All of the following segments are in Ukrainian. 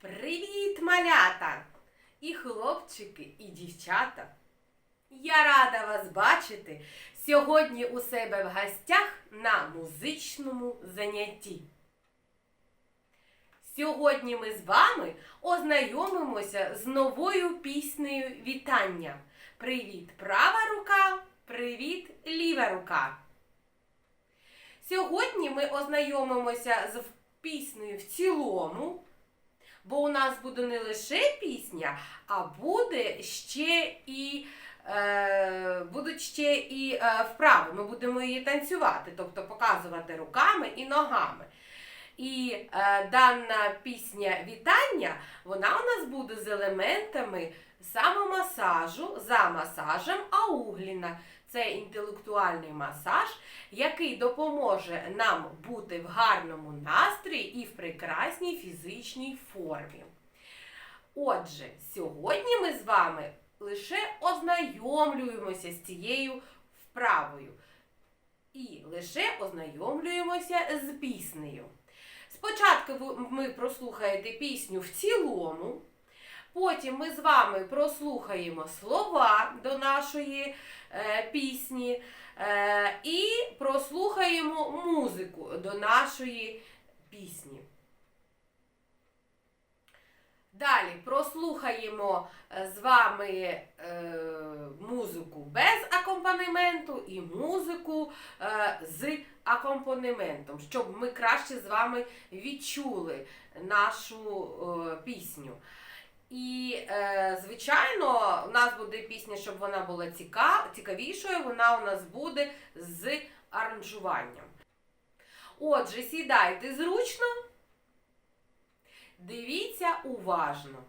Привіт, малята! І хлопчики, і дівчата. Я рада вас бачити сьогодні у себе в гостях на музичному занятті. Сьогодні ми з вами ознайомимося з новою піснею вітання. Привіт, права рука, привіт, ліва рука. Сьогодні ми ознайомимося з піснею в цілому, бо у нас буде не лише пісня, а буде ще і. Е, будуть ще і е, вправи. Ми будемо її танцювати, тобто показувати руками і ногами. І е, дана пісня вітання, вона у нас буде з елементами самомасажу за масажем Аугліна. Це інтелектуальний масаж, який допоможе нам бути в гарному настрої і в прекрасній фізичній формі. Отже, сьогодні ми з вами лише ознайомлюємося з цією вправою і лише ознайомлюємося з піснею. Спочатку ви- прослухаєте пісню в цілому, потім ми з вами прослухаємо слова до нашої е, пісні е, і прослухаємо музику до нашої пісні. Далі прослухаємо е, з вами е, музику без акомпанементу і музику е, з акомпанементом, щоб ми краще з вами відчули нашу е, пісню. І, е, звичайно, у нас буде пісня, щоб вона була ціка- цікавішою, вона у нас буде з аранжуванням. Отже, сідайте зручно. Дивіться уважно.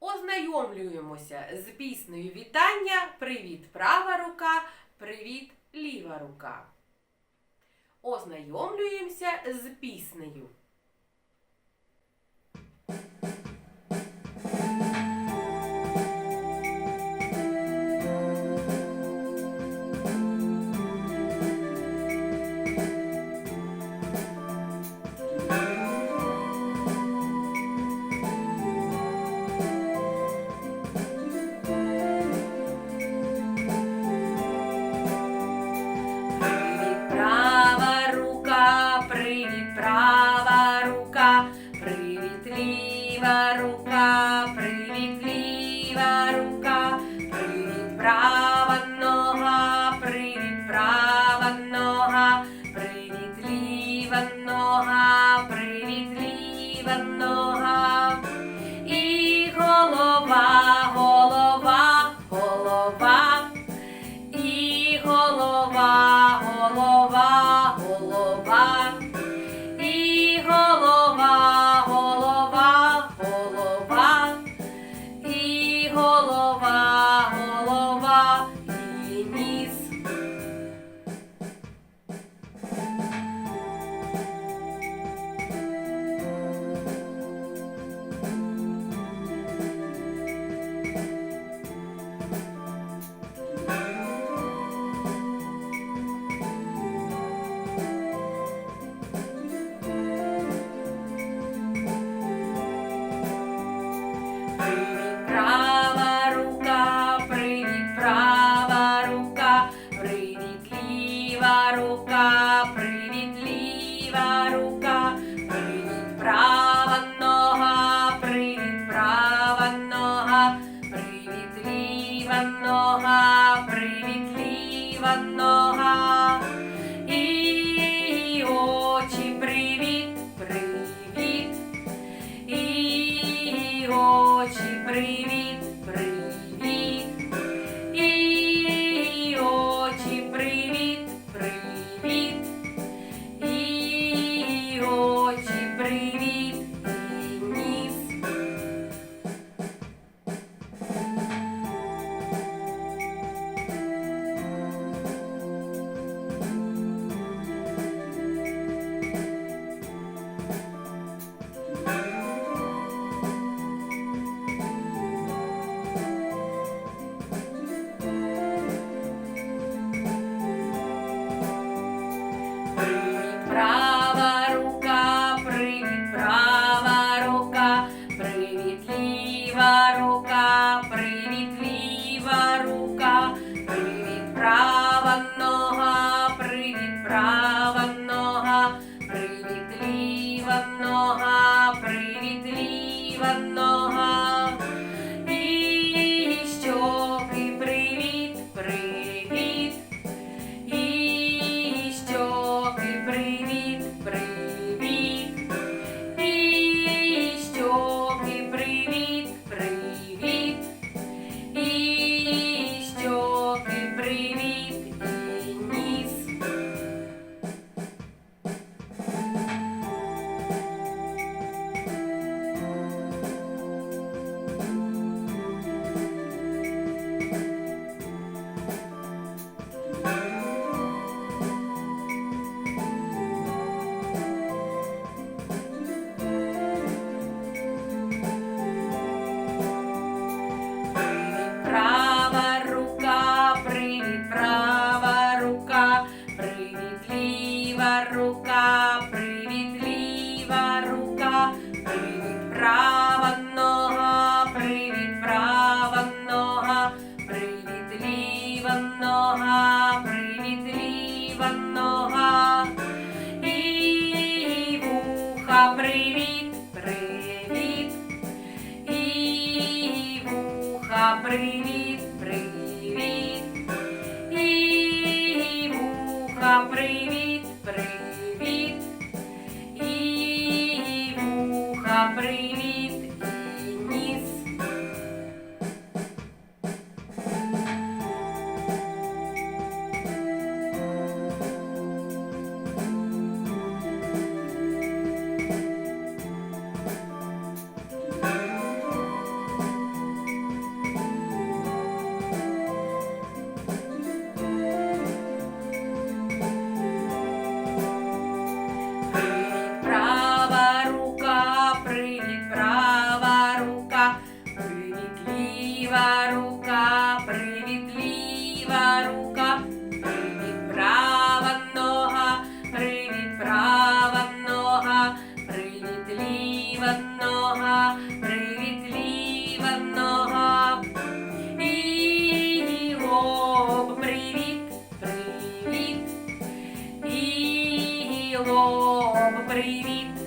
Ознайомлюємося з піснею вітання Привіт права рука, привіт ліва рука. Ознайомлюємося з піснею. І April. лоб, привіт.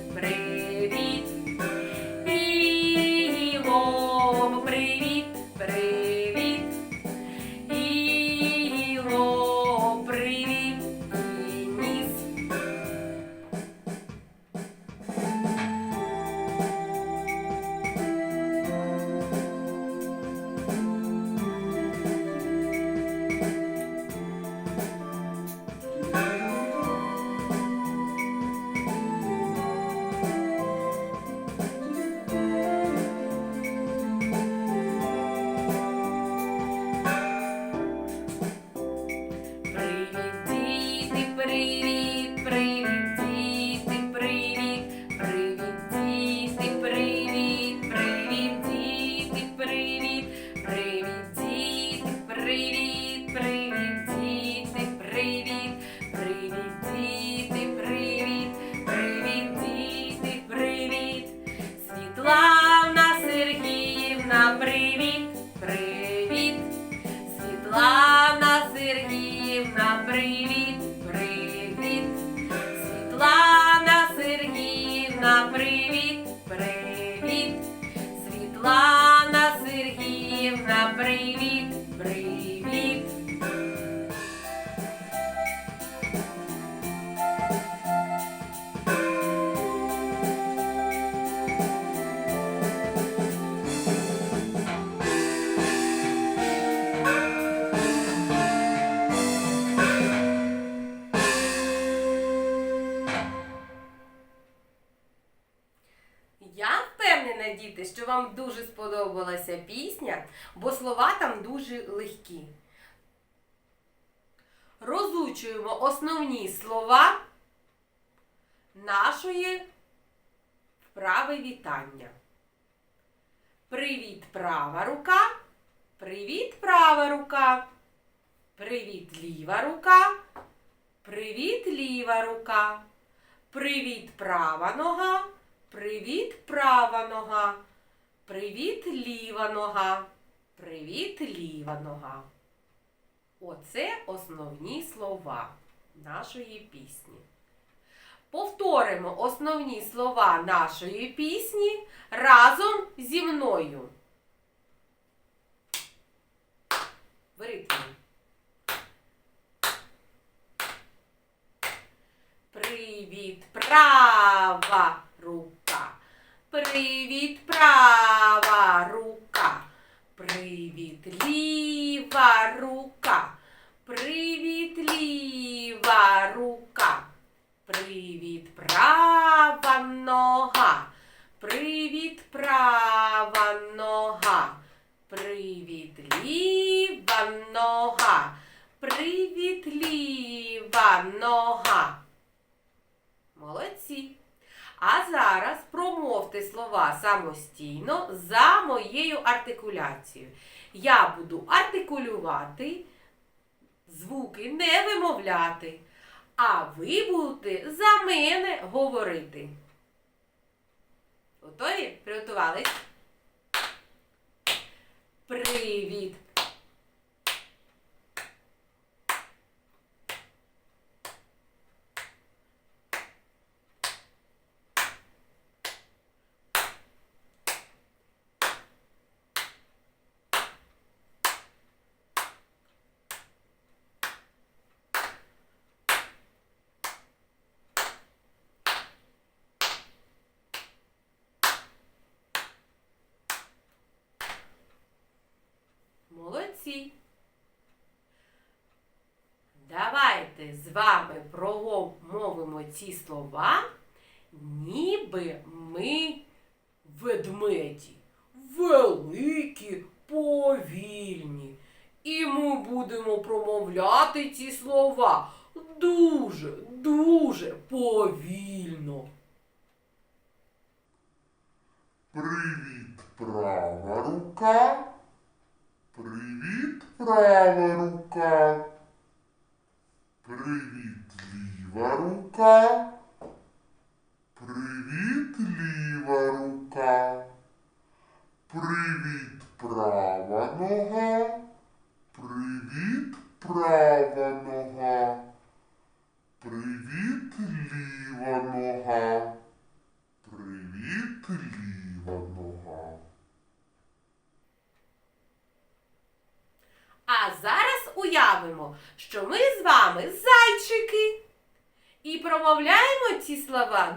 Привіт, привіт, Світлана Сергіївна, привіт. мене, що вам дуже сподобалася пісня, бо слова там дуже легкі. Розучуємо основні слова нашої вправи вітання. Привіт, права рука. Привіт, права рука. Привіт, ліва рука. Привіт, ліва рука. Привіт, права нога. Привіт, права нога. Привіт, ліва нога. Привіт, ліва нога. Оце основні слова нашої пісні. Повторимо основні слова нашої пісні разом зі мною. В ритмі. Привіт, права! Привіт, права рука. Привіт, ліва рука. Привіт, ліва рука. Привіт, права нога. Привіт, права нога. Привіт, ліва нога. Привіт, ліва нога. Молодці. А зараз промовте слова самостійно за моєю артикуляцією. Я буду артикулювати, звуки не вимовляти, а ви будете за мене говорити. Готові? Приготувались? Привіт! Молодці. Давайте з вами промовимо ці слова, ніби ми ведмеді. Великі, повільні. І ми будемо промовляти ці слова дуже, дуже повільно. Привіт, права рука. Привіт, права рука. Привіт, ліва рука. Привіт, ліва рука. Привіт, права нога. Привіт, права нога. Привіт, ліва нога. Привіт, ліва нога. А зараз уявимо, що ми з вами зайчики. І промовляємо ці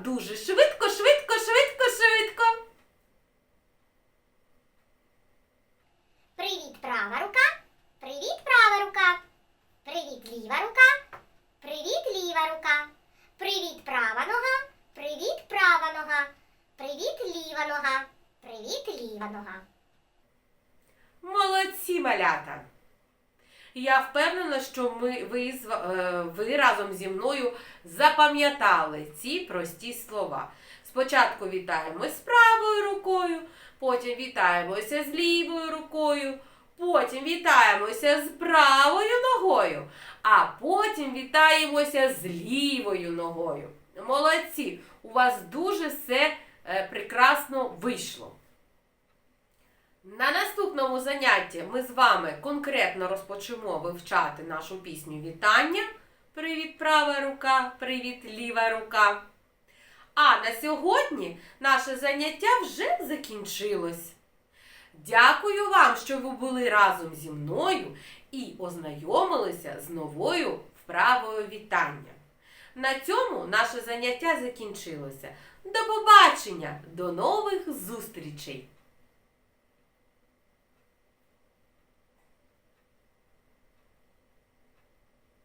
слова дуже швидко, швидко, швидко, швидко. Привіт, права рука. Привіт, права рука. Привіт, ліва рука. Привіт, ліва рука. Привіт, права нога. Привіт, права нога. Привіт, ліва нога. Привіт, ліва нога. Молодці, малята! Я впевнена, що ми, ви, е, ви разом зі мною запам'ятали ці прості слова. Спочатку вітаємось з правою рукою, потім вітаємося з лівою рукою, потім вітаємося з правою ногою, а потім вітаємося з лівою ногою. Молодці! У вас дуже все е, прекрасно вийшло. На наступному занятті ми з вами конкретно розпочнемо вивчати нашу пісню вітання. Привіт, права рука, привіт, ліва рука. А на сьогодні наше заняття вже закінчилось. Дякую вам, що ви були разом зі мною і ознайомилися з новою вправою вітання. На цьому наше заняття закінчилося. До побачення, до нових зустрічей!